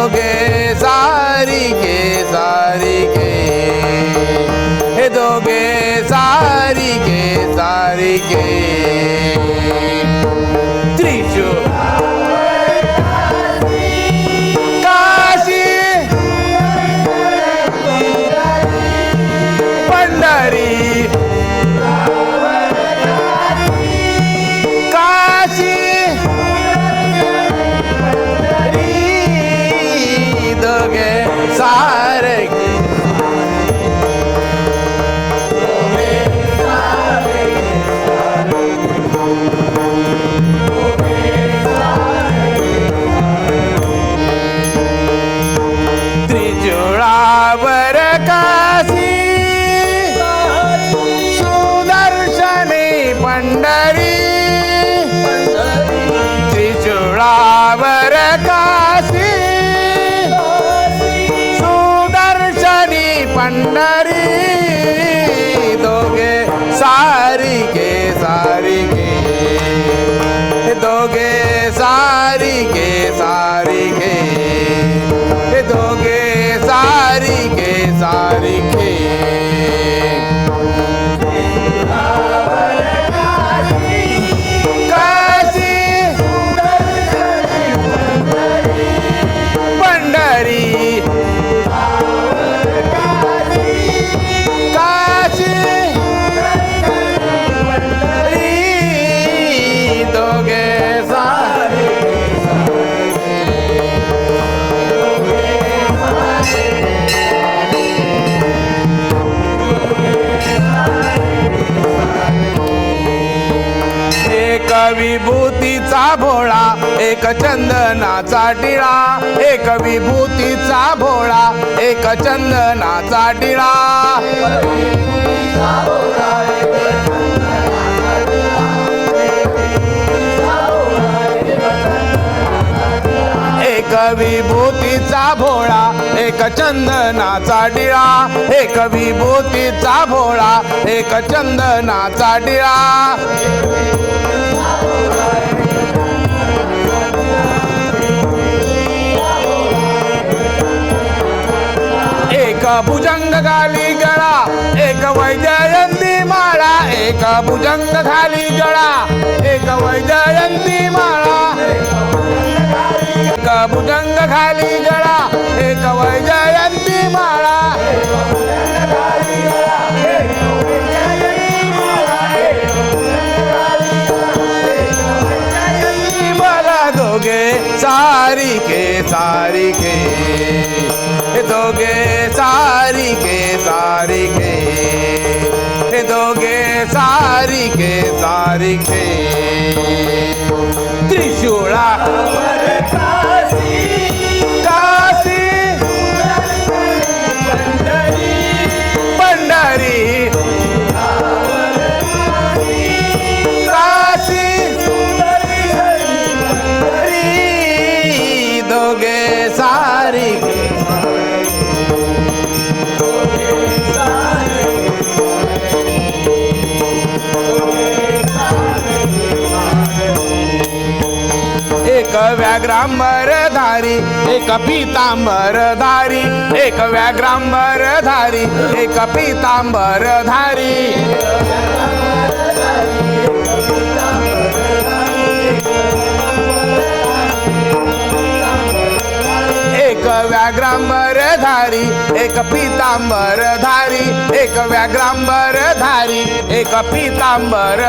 दोघे रावर काशी सुदर्शनी पंढरी। दोघे सारी के सारी के। दोघे सारी के एक चंदनाचा टिळा एक विभूतीचा भोळा एक चंदनाचा टिळा. एक विभूतीचा भोळा एक चंदनाचा टिळा एक विभूतीचा भोळा एक चंदनाचा टिळा. एक भुजंग खाली गळा. एक वैजयंती माळा एक भुजंग खाली गळा. एक वैजयंती माळा एक भुजंग खाली गळा. एक वैजयंती माळा दोघे सारी के सारी के. दोघे सारी के सारी के हे दोघे सारी के सारी के त्रिशूळा. एक धारी एक पीतांबरधारी एक व्याग्रांबर धारी एक पीतांबरधारी एक व्याग्रांबर धारी एक पितांबर धारी एक व्याग्रांबर धारी एक पितांबर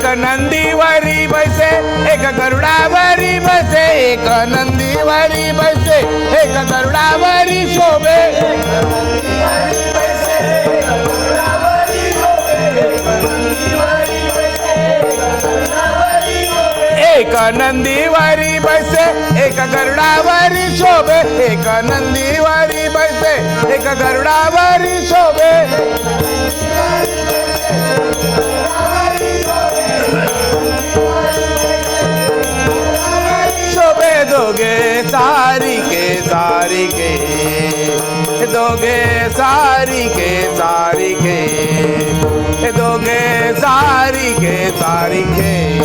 एक नंदीवरी बसे एक गरुडावरी बसे एक नंदीवरी बसे एक गरुडावरी शोभे. एक नंदीवारी बसे एक गरुडावरी शोभे एक नंदीवारी बसे एक गरुडावरी शोभे. के सारी के तारीख के सारिके. सारी के दोघे सारिके सारिके. सारी के सारिके सारिके.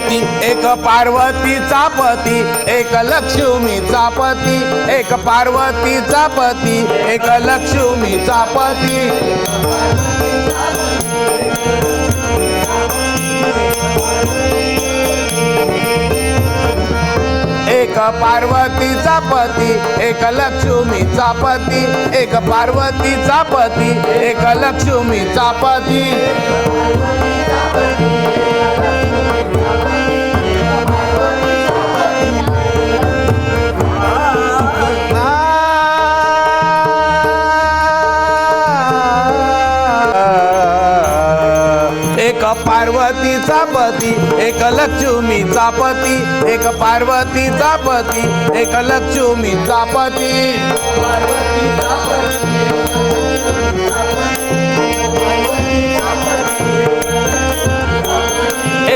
पती एक पार्वतीचा पती एक लक्ष्मीचा पती एक पार्वतीचा पती एक लक्ष्मीचा पती. एक पार्वतीचा पती एक लक्ष्मीचा पती एक पार्वतीचा पती एक लक्ष्मीचा पती. पार्वतीचा पती एक लक्ष्मीचा पती एक पार्वतीचा पती एक लक्ष्मीचा पती.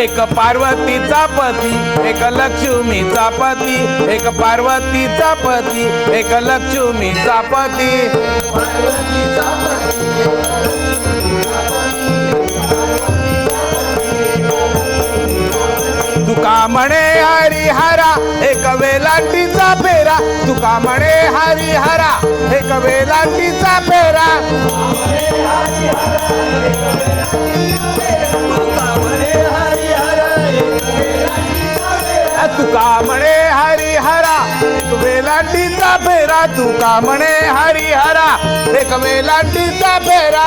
एक पार्वतीचा पती एक लक्ष्मीचा पती एक पार्वतीचा पती एक लक्ष्मीचा पती. तुका म्हणे हरिहरा एक वेलांटीचा फेरा तुका म्हणे हरिहरा एक वेलांटीचा फेरा तुका म्हणे हरिहरा तुका म्हणे हरी हरा एक वेलांटीचा फेरा. तुका म्हणे हरी हरा एक वेलांटीचा फेरा.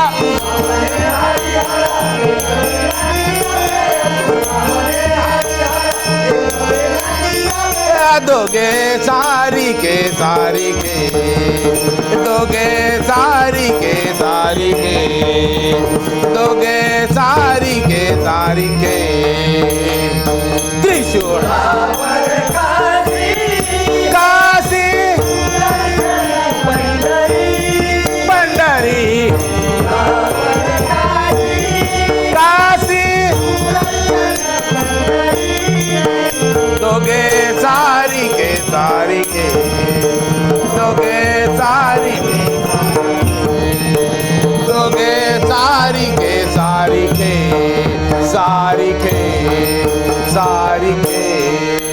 दोगे सारी के सारी के दोगे सारी के सारी के दोगे सारी के सारी के त्रिशूळ काशी. सारी के दोघे सारिके सारिके. दोघे सारिके. दोघे सारिके सारिके. सारिके. Sorry, came.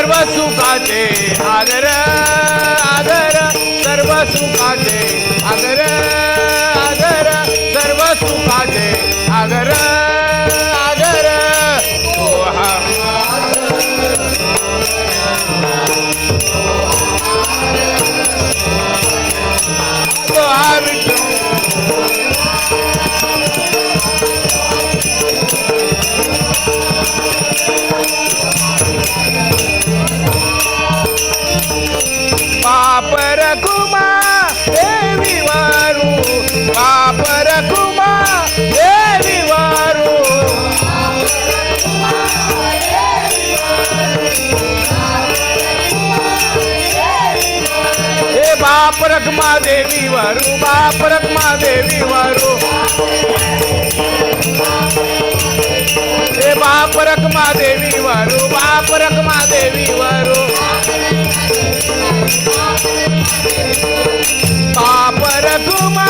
सर्व सुखाचे आदर आदर. सर्व सुखाचे आदर. रखमा देवी वारू बाप रखमा देवी वारू हे बाप रखमा देवी वारू बाप रखमा देवी वारू पापर कुमा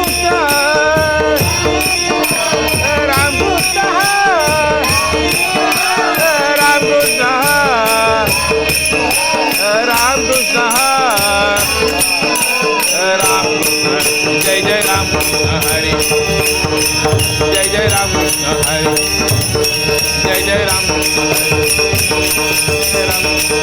કૃષ્ણ હરે જય જય રામ કૃષ્ણ હરે જય જય રામ કૃષ્ણ હરે રામ કૃષ્ણ